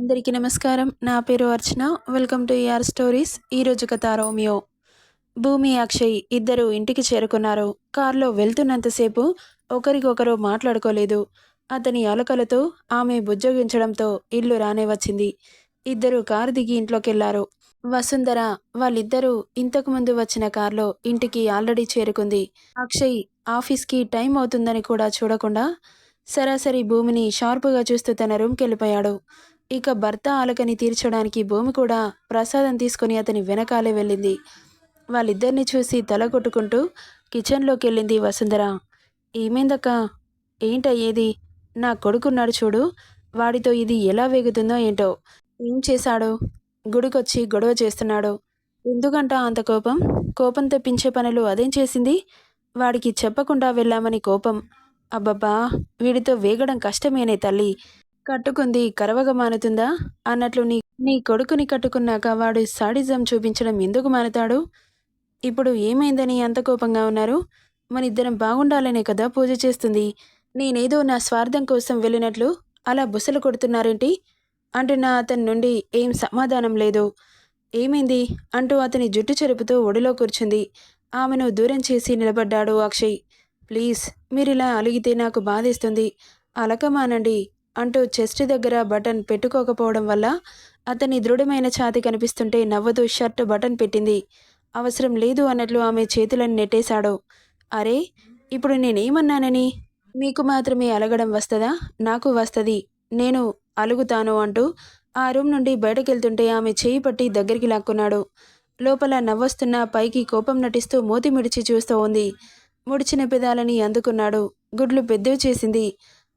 అందరికీ నమస్కారం. నా పేరు Archana. Welcome to your stories ఈరోజు కథ రోమియో. భూమి అక్షయ్ ఇద్దరు ఇంటికి చేరుకున్నారు. కారులో వెళ్తున్నంతసేపు ఒకరికొకరు మాట్లాడుకోలేదు. అతని అలకలతో ఆమె బుజ్జగించడంతో ఇల్లు రానే వచ్చింది. ఇద్దరు కారు దిగి ఇంట్లోకెళ్ళారు. వసుంధర వాళ్ళిద్దరూ ఇంతకుముందు వచ్చిన కారులో ఇంటికి ఆల్రెడీ చేరుకుంది. అక్షయ్ ఆఫీస్కి టైం అవుతుందని కూడా చూడకుండా సరాసరి భూమిని షార్పుగా చూస్తూ తన రూమ్కి వెళ్ళిపోయాడు ఇక భర్త ఆలకని తీర్చడానికి భూమి కూడా ప్రసాదం తీసుకుని అతని వెనకాలే వెళ్ళింది. వాళ్ళిద్దరిని చూసి తల కొట్టుకుంటూ కిచెన్లోకి వెళ్ళింది వసుంధర. ఏమైందక్క? ఏంటయ్యేది నా కొడుకున్నాడు చూడు. వాడితో ఇది ఎలా వేగుతుందో ఏంటో. ఏం చేశాడు? గుడికొచ్చి గొడవ చేస్తున్నాడు. ఎందుకంట అంత కోపం? కోపం తెప్పించే పనులు అదేం చేసింది? వాడికి చెప్పకుండా వెళ్ళామని కోపం. అబ్బబ్బా వీడితో వేగడం కష్టమేనే తల్లి. కట్టుకుంది. కరవగా మానుతుందా? అన్నట్లు నీ నీ కొడుకుని కట్టుకున్నాక వాడు సాడిజం చూపించడం ఎందుకు మానుతాడు? ఇప్పుడు ఏమైందని అంత కోపంగా ఉన్నారు? మన ఇద్దరం బాగుండాలనే కదా పూజ చేస్తుంది. నేనేదో నా స్వార్థం కోసం వెళ్ళినట్లు అలా బుసలు కొడుతున్నారేంటి? అంటున్న అతని నుండి ఏం సమాధానం లేదు. ఏమైంది? అంటూ అతని జుట్టు చెరుపుతూ ఒడిలో కూర్చుంది. ఆమెను దూరం చేసి నిలబడ్డాడు అక్షయ్. ప్లీజ్ మీరిలా అలిగితే నాకు బాధేస్తుంది. అలకమానండి అంటూ చెస్ట్ దగ్గర బటన్ పెట్టుకోకపోవడం వల్ల అతని దృఢమైన ఛాతి కనిపిస్తుంటే నవ్వుతూ షర్ట్ బటన్ పెట్టింది. అవసరం లేదు అన్నట్లు ఆమె చేతులను నెట్టేశాడు. అరే ఇప్పుడు నేనేమన్నానని? మీకు మాత్రమే అలగడం వస్తుందా? నాకు వస్తుంది. నేను అలుగుతాను అంటూ ఆ రూమ్ నుండి బయటకెళ్తుంటే ఆమె చేయి పట్టి దగ్గరికి లాక్కున్నాడు. లోపల నవ్వొస్తున్న పైకి కోపం నటిస్తూ మూతి మిడిచి చూస్తూ ఉంది ముడిచిన పెదాలని అందుకున్నాడు. గుడ్లు పెద్దవి చేసింది.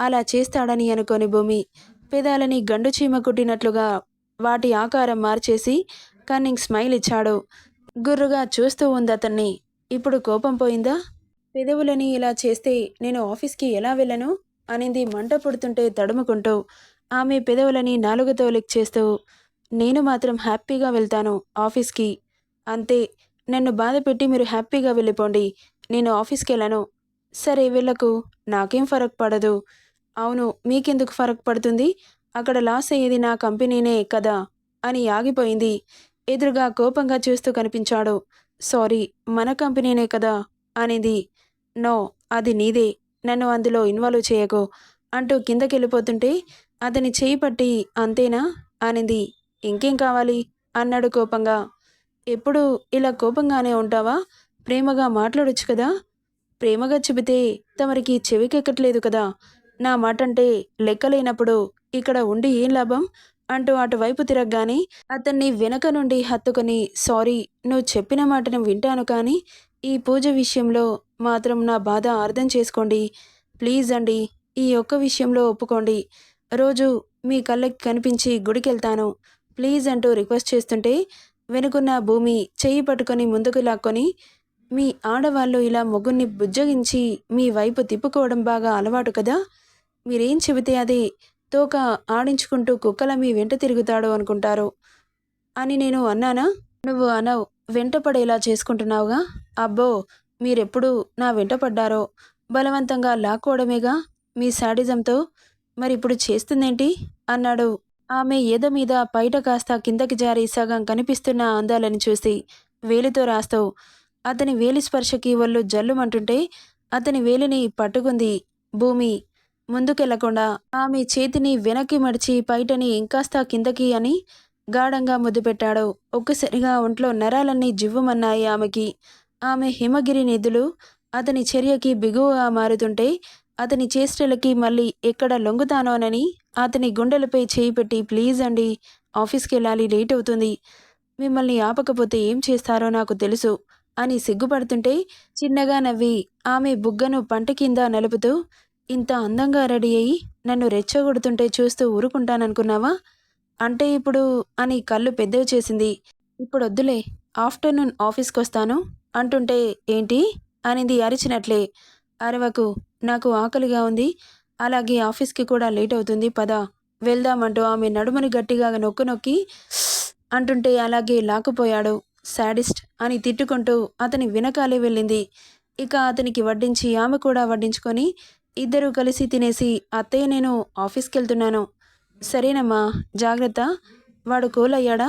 అలా చేస్తాడని అనుకోని భూమి పెదాలని గండు చీమ కుట్టినట్లుగా వాటి ఆకారం మార్చేసి కన్నింగ్ స్మైల్ ఇచ్చాడు. గుర్రుగా చూస్తూ ఉంది అతన్ని. ఇప్పుడు కోపం పోయిందా? పెదవులని ఇలా చేస్తే నేను ఆఫీస్కి ఎలా వెళ్ళను? అనింది మంట పుడుతుంటే తడుముకుంటూ. ఆమె పెదవులని నాలుగుతో లిక్ చేస్తూ నేను మాత్రం హ్యాపీగా వెళ్తాను ఆఫీస్కి. అంతే నన్ను బాధ పెట్టి మీరు హ్యాపీగా వెళ్ళిపోండి. నేను ఆఫీస్కి వెళ్ళను. సరే వెళ్ళకు నాకేం ఫరక్ పడదు. అవును మీకెందుకు ఫరక్ పడుతుంది? అక్కడ లాస్ అయ్యేది నా కంపెనీనే కదా? అని ఆగిపోయింది. ఎదురుగా కోపంగా చూస్తూ కనిపించాడు. సారీ మన కంపెనీనే కదా? అనేది. నో అది నీదే. నన్ను అందులో ఇన్వాల్వ్ చేయకు. అంటూ కిందకెళ్ళిపోతుంటే అతని చేయి పట్టి అంతేనా? అనింది. ఇంకేం కావాలి? అన్నాడు కోపంగా. ఎప్పుడు ఇలా కోపంగానే ఉంటావా? ప్రేమగా మాట్లాడొచ్చు కదా? ప్రేమగా చెబితే తమరికి చెవికెక్కట్లేదు కదా? నా మాట అంటే లెక్కలేనప్పుడు ఇక్కడ ఉండి ఏం లాభం? అంటూ అటువైపు తిరగగానే అతన్ని వెనక నుండి హత్తుకొని సారీ నువ్వు చెప్పిన మాటను వింటాను కానీ ఈ పూజ విషయంలో మాత్రం నా బాధ అర్థం చేసుకోండి. ప్లీజ్ అండి ఈ ఒక్క విషయంలో ఒప్పుకోండి. రోజు మీ కళ్ళకి కనిపించి గుడికెళ్తాను. ప్లీజ్ అంటూ రిక్వెస్ట్ చేస్తుంటే వెనుకున్న భూమి చెయ్యి పట్టుకొని ముందుకు లాక్కొని మీ ఆడవాళ్ళు ఇలా మొగుణ్ణి బుజ్జగించి మీ వైపు తిప్పుకోవడం బాగా అలవాటు కదా? మీరేం చెబితే అది తోక ఆడించుకుంటూ కుక్కల మీ వెంట తిరుగుతాడు అనుకుంటారు అని నేను అన్నానా? నువ్వు అనవు వెంట పడేలా చేసుకుంటున్నావుగా? అబ్బో మీరెప్పుడు నా వెంట పడ్డారో? బలవంతంగా లాక్కోవడమేగా? మీ శాడిజంతో? మరిప్పుడు చేస్తుందేంటి? అన్నాడు. ఆమె ఎద మీద పైట కాస్త కిందకి జారి సగం కనిపిస్తున్న అందాలని చూసి వేలితో రాస్తావు. అతని వేలి స్పర్శకి ఒళ్ళు జల్లుమంటుంటే అతని వేలిని పట్టుకుంది భూమి. ముందుకెళ్ళకుండా ఆమె చేతిని వెనక్కి మడిచి పైటని ఇంకాస్త కిందకి అని గాఢంగా ముద్దు పెట్టాడు. ఒక్కసారిగా ఒంట్లో నరాలన్నీ జివ్వుమన్నాయి ఆమెకి. ఆమె హిమగిరి నిధులు అతని చర్యకి బిగువగా మారుతుంటే అతని చేష్టలకి మళ్ళీ ఎక్కడ లొంగుతానోనని అతని గుండెలపై చేయి పెట్టి ప్లీజ్ అండి ఆఫీస్కి వెళ్ళాలి లేట్ అవుతుంది. మిమ్మల్ని ఆపకపోతే ఏం చేస్తారో నాకు తెలుసు అని సిగ్గుపడుతుంటే చిన్నగా నవ్వి ఆమె బుగ్గను పంట కింద నలుపుతూ ఇంత అందంగా రెడీ అయ్యి నన్ను రెచ్చగొడుతుంటే చూస్తూ ఊరుకుంటాననుకున్నావా? అంటే ఇప్పుడు అని కళ్ళు పెద్దవి చేసింది. ఇప్పుడు వద్దులే ఆఫ్టర్నూన్ ఆఫీస్కి వస్తాను అంటుంటే ఏంటి? అనింది అరిచినట్లే. అరవకు నాకు ఆకలిగా ఉంది. అలాగే ఆఫీస్కి కూడా లేట్ అవుతుంది పద. వెళ్దామంటూ ఆమె నడుముని గట్టిగా నొక్కు నొక్కి అంటుంటే అలాగే లాక్కుపోయాడు. శాడిస్ట్ అని తిట్టుకుంటూ అతని వెనకాలే వెళ్ళింది. ఇక అతనికి వడ్డించి ఆమె కూడా వడ్డించుకొని ఇద్దరూ కలిసి తినేసి అత్తయ్య నేను ఆఫీస్కి వెళ్తున్నాను సరేనమ్మా జాగ్రత్త. వాడు కూల్ అయ్యాడా?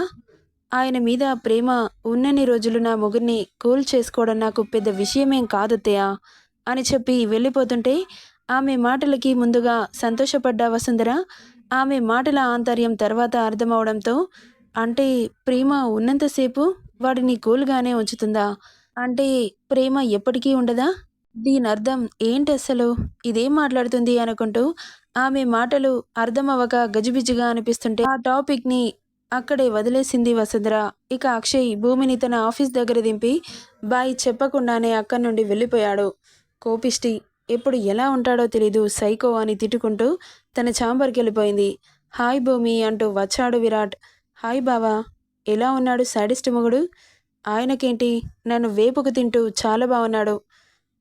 ఆయన మీద ప్రేమ ఉన్నన్ని రోజులు నా మొగుడిని కూల్ చేసుకోవడం నాకు పెద్ద విషయమేం కాదత్తయ్య అని చెప్పి వెళ్ళిపోతుంటే ఆమె మాటలకి ముందుగా సంతోషపడ్డ వసుంధర ఆమె మాటల ఆంతర్యం తర్వాత అర్థమవడంతో అంటే ప్రేమ ఉన్నంతసేపు వాడిని కూల్గానే ఉంచుతుందా? అంటే ప్రేమ ఎప్పటికీ ఉండదా? దీని అర్థం ఏంటి అసలు? ఇదేం మాట్లాడుతుంది అనుకుంటూ ఆమె మాటలు అర్థమవ్వక గజిబిజిగా అనిపిస్తుంటే ఆ టాపిక్ని అక్కడే వదిలేసింది వసుంధర. ఇక అక్షయ్ భూమిని తన ఆఫీస్ దగ్గర దింపి బాయ్ చెప్పకుండానే అక్కడి నుండి వెళ్ళిపోయాడు. కోపిష్టి ఎప్పుడు ఎలా ఉంటాడో తెలీదు సైకో అని తిట్టుకుంటూ తన ఛాంబర్కి వెళ్ళిపోయింది. హాయ్ భూమి అంటూ వచ్చాడు విరాట్. హాయ్ బావా ఎలా ఉన్నాడు? సాడిస్ట్ మొగుడు. ఆయనకేంటి? నన్ను వేపుకు తింటూ చాలా బాగున్నాడు.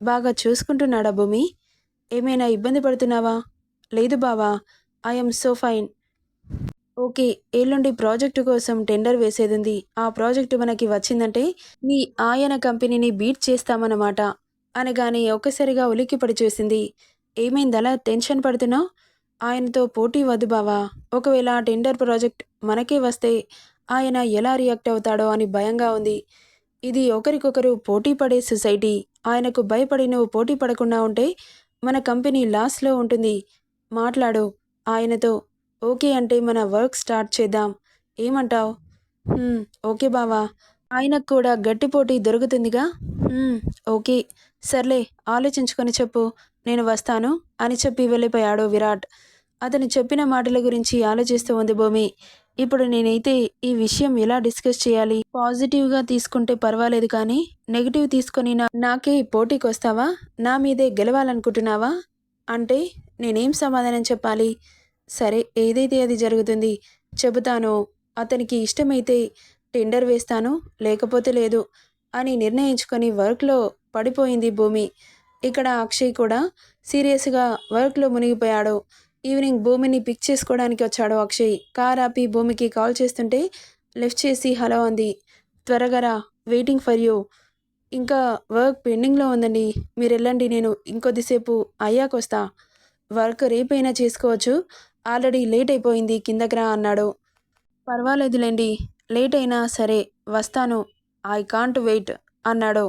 బాగా చూసుకుంటున్నాడా భూమి? ఏమైనా ఇబ్బంది పడుతున్నావా? లేదు బావా ఐఎమ్ సో ఫైన్ ఓకే ఎల్లుండి ప్రాజెక్టు కోసం టెండర్ వేసేదింది. ఆ ప్రాజెక్టు మనకి వచ్చిందంటే మీ ఆయన కంపెనీని బీట్ చేస్తామన్నమాట. అనగానే ఒక్కసారిగా ఉలిక్కిపడి చూసింది. ఏమైందలా టెన్షన్ పడుతున్నావు? ఆయనతో పోటీ వద్దు బావా. ఒకవేళ టెండర్ ప్రాజెక్ట్ మనకే వస్తే ఆయన ఎలా రియాక్ట్ అవుతాడో అని భయంగా ఉంది. ఇది ఒకరికొకరు పోటీ పడే సొసైటీ. ఆయనకు భయపడి నువ్వు పోటీ పడకుండా ఉంటే మన కంపెనీ లాస్లో ఉంటుంది. మాట్లాడు. ఆయనతో ఓకే అంటే మన వర్క్ స్టార్ట్ చేద్దాం. ఏమంటావ్? ఓకే బావా. ఆయనకు కూడా గట్టి పోటీ దొరుకుతుందిగా? ఓకే. సర్లే ఆలోచించుకొని చెప్పు. నేను వస్తాను అని చెప్పి వెళ్ళిపోయాడు విరాట్. అతను చెప్పిన మాటల గురించి ఆలోచిస్తూ ఉంది భూమి. ఇప్పుడు నేనైతే ఈ విషయం ఎలా డిస్కస్ చేయాలి? పాజిటివ్గా తీసుకుంటే పర్వాలేదు కానీ నెగిటివ్ తీసుకొని నాకే పోటీకి వస్తావా నా మీదే గెలవాలనుకుంటున్నావా? అంటే నేనేం సమాధానం చెప్పాలి? సరే ఏదైతే అది జరుగుతుంది చెబుతాను అతనికి ఇష్టమైతే టెండర్ వేస్తాను లేకపోతే లేదు అని నిర్ణయించుకొని వర్క్లో పడిపోయింది భూమి. ఇక్కడ అక్షయ్ కూడా సీరియస్గా వర్క్లో మునిగిపోయాడు. ఈవినింగ్ భూమిని పిక్ చేసుకోవడానికి వచ్చాడు అక్షయ్. కార్ ఆపి భూమికి కాల్ చేస్తుంటే లిఫ్ట్ చేసి హలో అంది. త్వరగా రా వెయిటింగ్ ఫర్ యూ. ఇంకా వర్క్ పెండింగ్లో ఉందండి. మీరు వెళ్ళండి నేను ఇంకొద్దిసేపు అయ్యాక వస్తా వర్క్ రేపైనా చేసుకోవచ్చు. ఆల్రెడీ లేట్ అయిపోయింది కిందకి రా అన్నాడు. పర్వాలేదులేండి లేట్ అయినా సరే వస్తాను. ఐ కాంట్ వెయిట్ అన్నాడు.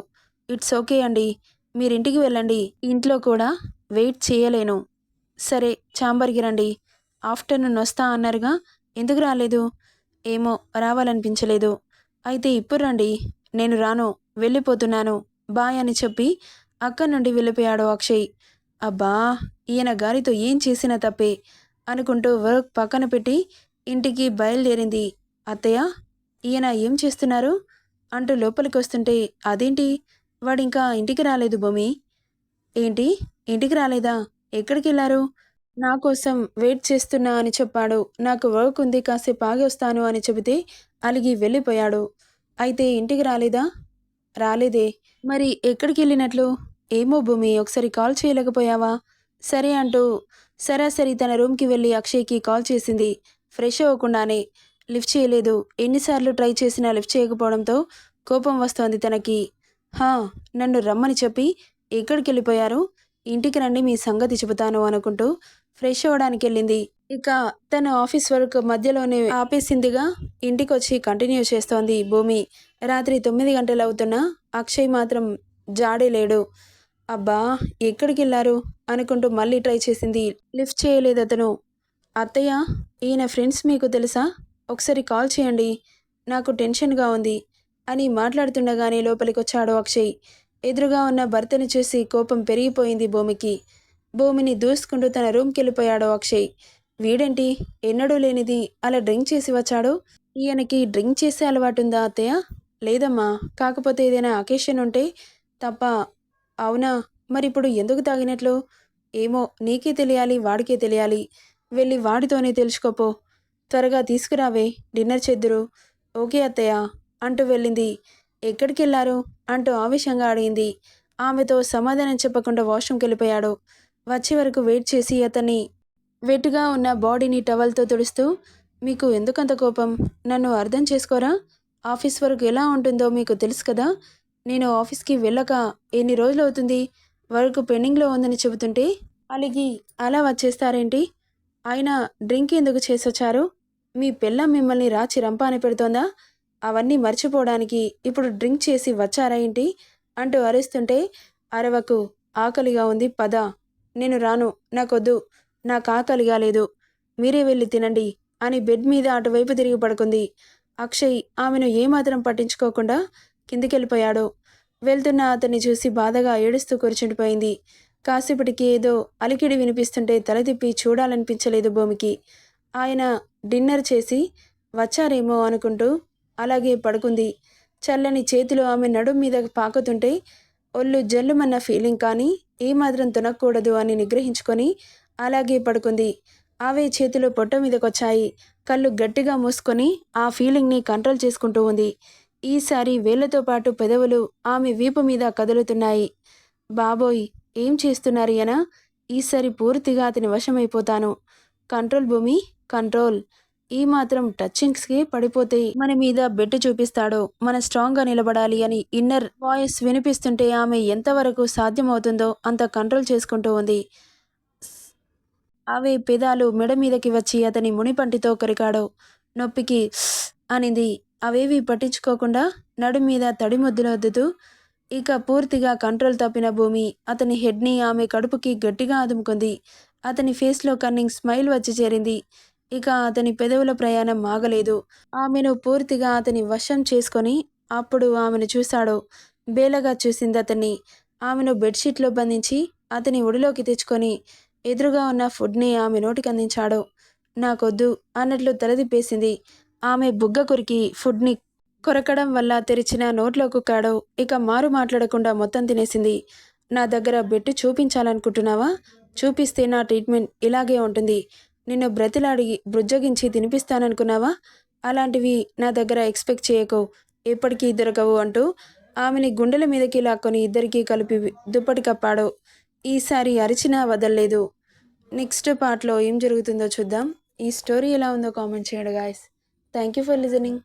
ఇట్స్ ఓకే అండి. మీరింటికి వెళ్ళండి. ఇంట్లో కూడా వెయిట్ చేయలేను. సరే చాంబర్కి రండి. ఆఫ్టర్నూన్ వస్తా అన్నారుగా. ఎందుకు రాలేదు? ఏమో రావాలనిపించలేదు. అయితే ఇప్పుడు రండి. నేను రాను. వెళ్ళిపోతున్నాను. బాయ్ అని చెప్పి అక్కడి నుండి వెళ్ళిపోయాడు అక్షయ్. అబ్బా ఈయన గారితో ఏం చేసినా తప్పే అనుకుంటూ వర్క్ పక్కన పెట్టి ఇంటికి బయలుదేరింది. అత్తయ్య ఈయన ఏం చేస్తున్నారు? అంటూ లోపలికి వస్తుంటే అదేంటి? వాడింకా ఇంటికి రాలేదు భూమి. ఏంటి? ఇంటికి రాలేదా? ఎక్కడికి వెళ్ళారు నా కోసం వెయిట్ చేస్తున్నా అని చెప్పాడు. నాకు వర్క్ ఉంది కాసేపు ఆగి వస్తాను అని చెబితే అలిగి వెళ్ళిపోయాడు. అయితే ఇంటికి రాలేదా? రాలేదే. మరి ఎక్కడికి వెళ్ళినట్లు ఏమో భూమి ఒకసారి కాల్ చేయలేకపోయావా? సరే అంటూ సరాసరి తన రూమ్కి వెళ్ళి అక్షయ్కి కాల్ చేసింది. ఫ్రెష్ అవ్వకుండానే. లిఫ్ట్ చేయలేదు. ఎన్నిసార్లు ట్రై చేసినా లిఫ్ట్ చేయకపోవడంతో కోపం వస్తోంది తనకి. హా నన్ను రమ్మని చెప్పి ఎక్కడికి వెళ్ళిపోయారు ఇంటికి రండి మీ సంగతి చెబుతాను అనుకుంటూ ఫ్రెష్ అవ్వడానికి వెళ్ళింది. ఇక తన ఆఫీస్ వర్క్ మధ్యలోనే ఆపేసిందిగా ఇంటికి వచ్చి కంటిన్యూ చేస్తోంది భూమి. రాత్రి తొమ్మిది గంటలు అవుతున్నా అక్షయ్ మాత్రం జాడే లేడు. అబ్బా ఎక్కడికి వెళ్ళారు అనుకుంటూ మళ్ళీ ట్రై చేసింది. లిఫ్ట్ చేయలేదు అతను. అత్తయ్య ఈయన ఫ్రెండ్స్ మీకు తెలుసా? ఒకసారి కాల్ చేయండి. నాకు టెన్షన్గా ఉంది అని మాట్లాడుతుండగానే లోపలికి వచ్చాడు అక్షయ్. ఎదురుగా ఉన్న భర్తను చూసి కోపం పెరిగిపోయింది భూమికి. భూమిని దూసుకుంటూ తన రూమ్కి వెళ్ళిపోయాడు అక్షయ్. వీడేంటి? ఎన్నడూ లేనిది. అలా డ్రింక్ చేసి వచ్చాడు? ఈయనకి డ్రింక్ చేసే అలవాటు ఉందా అత్తయ్య? లేదమ్మా. కాకపోతే ఏదైనా అకేషన్ ఉంటే తప్ప. అవునా? మరి ఇప్పుడు ఎందుకు తాగినట్లు? ఏమో నీకే తెలియాలి వాడికే తెలియాలి. వెళ్ళి వాడితోనే తెలుసుకోపో. త్వరగా తీసుకురావే. డిన్నర్ చేద్దురు. ఓకే అత్తయ్య అంటూ వెళ్ళింది. ఎక్కడికి వెళ్ళారు అంటూ ఆవేశంగా అడిగింది. ఆమెతో సమాధానం చెప్పకుండా వాష్రూమ్కి వెళ్ళిపోయాడు. వచ్చే వరకు వెయిట్ చేసి అతన్ని వెట్టుగా ఉన్న బాడీని టవల్తో తుడుస్తూ మీకు ఎందుకంత కోపం? నన్ను అర్థం చేసుకోరా? ఆఫీస్ వర్క్ ఎలా ఉంటుందో మీకు తెలుసు కదా? నేను ఆఫీస్కి వెళ్ళక ఎన్ని రోజులు అవుతుంది? వర్క్ పెండింగ్లో ఉందని చెబుతుంటే అలిగి అలా వచ్చేస్తారేంటి? ఆయన డ్రింక్ ఎందుకు చేసొచ్చారు? మీ పిల్ల మిమ్మల్ని రాచి రంపాని పెడుతోందా? అవన్నీ మర్చిపోవడానికి ఇప్పుడు డ్రింక్ చేసి వచ్చారా ఏంటి? అంటూ అరుస్తుంటే అరవకు ఆకలిగా ఉంది పద. నేను రాను నాకొద్దు నాకు ఆకలిగా లేదు. మీరే వెళ్ళి తినండి అని బెడ్ మీద అటువైపు తిరిగి పడుకుంది. అక్షయ్ ఆమెను ఏమాత్రం పట్టించుకోకుండా కిందికెళ్ళిపోయాడు. వెళ్తున్న అతన్ని చూసి బాధగా ఏడుస్తూ కూర్చుండిపోయింది. కాసేపటికి ఏదో అలికిడి వినిపిస్తుంటే తల తిప్పి చూడాలనిపించలేదు భూమికి. ఆయన డిన్నర్ చేసి వచ్చారేమో అనుకుంటూ అలాగే పడుకుంది. చల్లని చేతులు ఆమె నడుం మీద పాకుతుంటే ఒళ్ళు జల్లుమన్న ఫీలింగ్ కానీ ఏమాత్రం తినకూడదు అని నిగ్రహించుకొని అలాగే పడుకుంది. ఆవే చేతులు పొట్ట మీదకొచ్చాయి. కళ్ళు గట్టిగా మూసుకొని ఆ ఫీలింగ్ని కంట్రోల్ చేసుకుంటూ ఉంది. ఈసారి వేళ్ళతో పాటు పెదవులు ఆమె వీపు మీద కదులుతున్నాయి. బాబోయ్ ఏం చేస్తున్నారు యన? ఈసారి పూర్తిగా అతని వశమైపోతాను. కంట్రోల్ భూమి కంట్రోల్. ఈ మాత్రం టచ్చింగ్స్కి పడిపోతే మన మీద బెట్టు చూపిస్తాడో మన స్ట్రాంగ్గా నిలబడాలి అని ఇన్నర్ వాయిస్ వినిపిస్తుంటే ఆమె ఎంతవరకు సాధ్యమవుతుందో అంత కంట్రోల్ చేసుకుంటూ ఉంది. అవే పెదాలు మెడ మీదకి వచ్చి అతని మునిపంటితో కొరికాడు నొప్పికి అనింది. అవేవి పట్టించుకోకుండా నడు మీద తడి ముద్దులు వద్దుతూ ఇక పూర్తిగా కంట్రోల్ తప్పిన భూమి అతని హెడ్ని ఆమె కడుపుకి గట్టిగా అదుముకుంది. అతని ఫేస్లో కన్నింగ్ స్మైల్ వచ్చి చేరింది. ఇక అతని పెదవుల ప్రయాణం ఆగలేదు. ఆమెను పూర్తిగా అతని వశం చేసుకొని అప్పుడు ఆమెను చూశాడు. బేలగా చూసింది అతన్ని. ఆమెను బెడ్షీట్లో బంధించి అతని ఒడిలోకి తెచ్చుకొని ఎదురుగా ఉన్న ఫుడ్ని ఆమె నోటికి అందించాడు. నాకొద్దు అన్నట్లు తలదిప్పేసింది. ఆమె బుగ్గ కొరికి ఫుడ్ని కొరకడం వల్ల తెరిచిన నోట్లో కుక్కాడు. ఇక మారు మాట్లాడకుండా మొత్తం తినేసింది. నా దగ్గర బెట్టు చూపించాలనుకుంటున్నావా? చూపిస్తే నా ట్రీట్మెంట్ ఇలాగే ఉంటుంది. నిన్ను బ్రతిలాడి బుజ్జగించి తినిపిస్తాననుకున్నావా? అలాంటివి నా దగ్గర ఎక్స్పెక్ట్ చేయకు. ఎప్పటికీ దొరకవు అంటూ ఆమెని గుండెల మీదకి లాక్కొని ఇద్దరికీ కలిపి దుప్పటి కప్పాడు ఈసారి అరిచినా వదలలేదు. నెక్స్ట్ పార్ట్లో ఏం జరుగుతుందో చూద్దాం. ఈ స్టోరీ ఎలా ఉందో కామెంట్ చేయండి guys thank you for listening